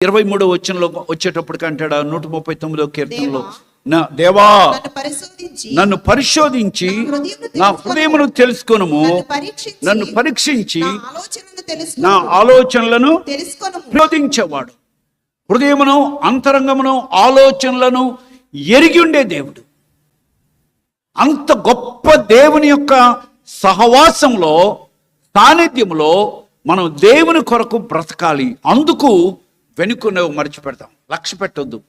ఇరవై మూడో వచ్చంలో వచ్చేటప్పటికి అంటాడు నూట ముప్పై తొమ్మిదో కీర్తనలో నా దేవా నన్ను పరిశోధించి నా హృదయమును తెలుసుకొనుము నన్ను పరీక్షించి నా ఆలోచనలను ప్రయోదించేవాడు హృదయమును అంతరంగమును ఆలోచనలను ఎరిగి ఉండే దేవుడు. అంత గొప్ప దేవుని యొక్క సహవాసంలో సాన్నిధ్యంలో మనం దేవుని కొరకు బ్రతకాలి. అందుకు వెనుకున్నవి మర్చిపెడతాం. లక్ష్య పెట్టొద్దు.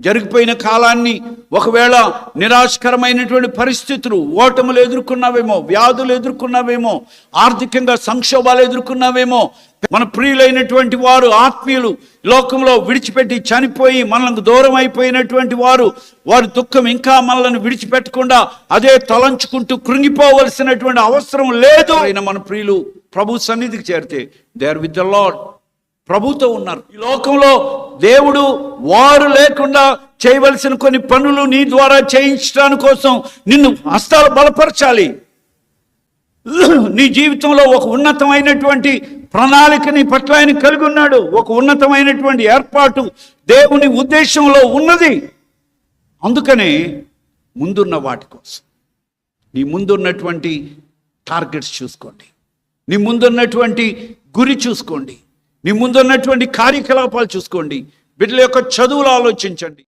జరిగిపోయిన కాలాన్ని ఒకవేళ నిరాశకరమైనటువంటి పరిస్థితులు ఓటములు ఎదుర్కొన్నావేమో వ్యాధులు ఎదుర్కొన్నావేమో ఆర్థికంగా సంక్షోభాలు ఎదుర్కొన్నావేమో మన ప్రియులైనటువంటి వారు ఆత్మీయులు లోకంలో విడిచిపెట్టి చనిపోయి మనకు దూరం అయిపోయినటువంటి వారు వారి దుఃఖం ఇంకా మనల్ని విడిచిపెట్టకుండా అదే తలంచుకుంటూ కృంగిపోవలసినటువంటి అవసరం లేదు. అయిన మన ప్రియులు ప్రభు సన్నిధికి చేరితే they are with the Lord ప్రభుతో ఉన్నారు. ఈ లోకంలో దేవుడు వారు లేకుండా చేయవలసిన కొన్ని పనులు నీ ద్వారా చేయించడానికి కోసం నిన్ను హస్తాలు బలపరచాలి. నీ జీవితంలో ఒక ఉన్నతమైనటువంటి ప్రణాళిక నీ పట్ల ఆయన కలిగి ఉన్నాడు. ఒక ఉన్నతమైనటువంటి ఏర్పాటు దేవుని ఉద్దేశంలో ఉన్నది. అందుకనే ముందున్న వాటి కోసం. నీ ముందున్నటువంటి టార్గెట్స్ చూసుకోండి. నీ ముందున్నటువంటి గురి చూసుకోండి. నీ ముందున్నటువంటి కార్యకలాపాలు చూసుకోండి. బిడ్డల యొక్క చదువులు ఆలోచించండి.